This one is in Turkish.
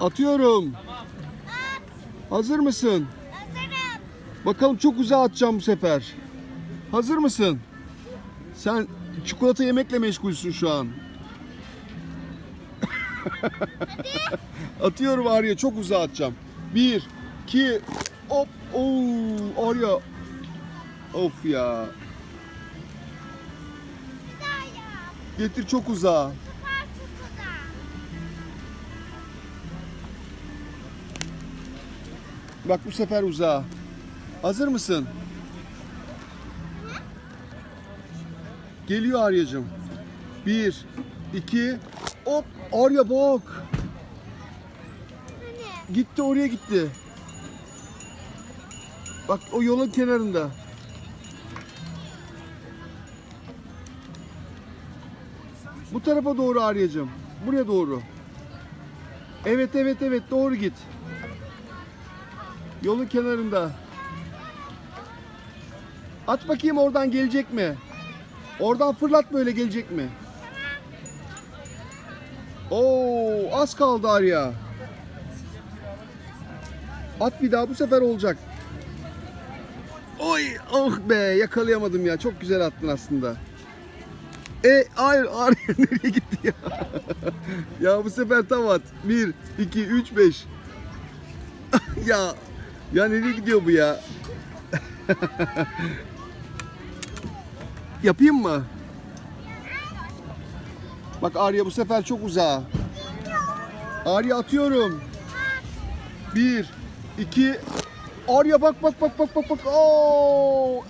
Atıyorum. Hazır mısın? Hazırım. Bakalım çok uzağa atacağım bu sefer. Hazır mısın? Sen çikolata yemekle meşgulsün şu an. Atıyorum Arya çok uzağa atacağım. Bir, iki, hop, oo, Arya. Of ya. Bir daha yap. Getir çok uzağa. Bak bu sefer uzağa. Hazır mısın? Geliyor Arya'cığım. Bir, iki, hop. Arya bak. Gitti oraya gitti. Bak o yolun kenarında. Bu tarafa doğru Arya'cığım. Buraya doğru. Evet evet evet doğru git. Yolun kenarında. At bakayım oradan gelecek mi? Oradan fırlat böyle gelecek mi? Oo az kaldı Arya. At bir daha bu sefer olacak. Oy oh be yakalayamadım ya. Çok güzel attın aslında. E hayır Arya nereye gitti ya? ya bu sefer tam at. 1 2 3 5. ya ya nereye gidiyor bu ya? Yapayım mı? Bak Arya bu sefer çok uzağa. Arya atıyorum. Bir, iki. Arya bak bak bak bak bak bak. Oo!